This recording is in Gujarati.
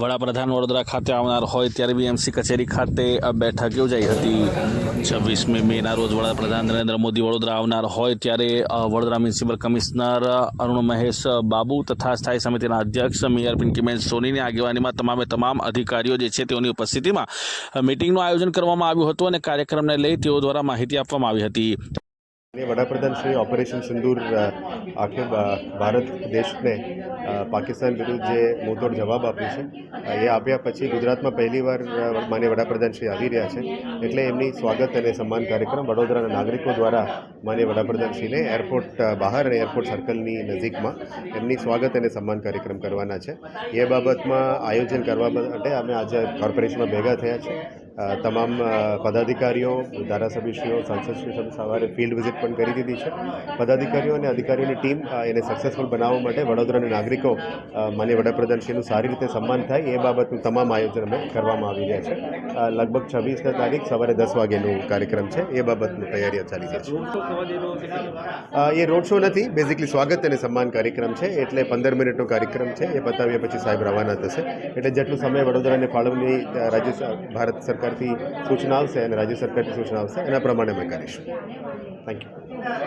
વડાપ્રધાન વડોદરા ખાતે આવનાર હોય ત્યારે બીએમસી કચેરી ખાતે આ બેઠક યોજાઈ હતી. છવ્વીસમી મેના રોજ વડાપ્રધાન નરેન્દ્ર મોદી વડોદરા આવનાર હોય ત્યારે વડોદરા મ્યુનિસિપલ કમિશનર અરુણ મહેશ બાબુ તથા સ્થાયી સમિતિના અધ્યક્ષ, મેયર પિંકીબેન સોનીની આગેવાનીમાં તમામે તમામ અધિકારીઓ જે છે તેઓની ઉપસ્થિતિમાં મિટિંગનું આયોજન કરવામાં આવ્યું હતું અને કાર્યક્રમને લઈ તેઓ દ્વારા માહિતી આપવામાં આવી હતી. વડાપ્રધાન શ્રી ઓપરેશન સિંદૂર આખે ભારત દેશને પાકિસ્તાન વિરુદ્ધ જે મુંહતોડ જવાબ આપ્યો છે એ આપ્યા પછી ગુજરાતમાં પહેલીવાર માન્ય વડાપ્રધાન શ્રી આવી રહ્યા છે. એટલે એમની સ્વાગત અને સન્માન કાર્યક્રમ વડોદરાના નાગરિકો દ્વારા માન્ય વડાપ્રધાન શ્રીને એરપોર્ટ બહાર અને એરપોર્ટ સર્કલની નજીકમાં એમની સ્વાગત અને સન્માન કાર્યક્રમ કરવાના છે. એ બાબતમાં આયોજન કરવા માટે અમે આજે કોર્પોરેશનમાં ભેગા થયા છે. તમામ પદાધિકારીઓ, ધારાસભ્યશ્રીઓ, સાંસદશ્રીઓ સવારે ફિલ્ડ વિઝિટ પણ કરી દીધી છે. પદાધિકારીઓ અને અધિકારીઓની ટીમ એને સક્સેસફુલ બનાવવા માટે વડોદરાના નાગરિકો માન્ય વડાપ્રધાનશ્રીનું સારી રીતે સન્માન થાય એ બાબતનું તમામ આયોજન અમે કરવામાં આવી રહ્યા છે. લગભગ છવ્વીસના તારીખ સવારે દસ વાગ્યાનું કાર્યક્રમ છે. એ બાબતની તૈયારીઓ ચાલી રહી છે. એ રોડ શો નથી. બેઝિકલી સ્વાગત અને સન્માન કાર્યક્રમ છે. એટલે પંદર મિનિટનો કાર્યક્રમ છે. એ પતાવ્યા પછી સાહેબ રવાના થશે. એટલે જેટલું સમય વડોદરાને ફાળવણી રાજ્ય ભારત ભારત સરકારથી સૂચના આવશે અને રાજ્ય સરકારથી સૂચના આવશે એના પ્રમાણે અમે કરીશું. Thank you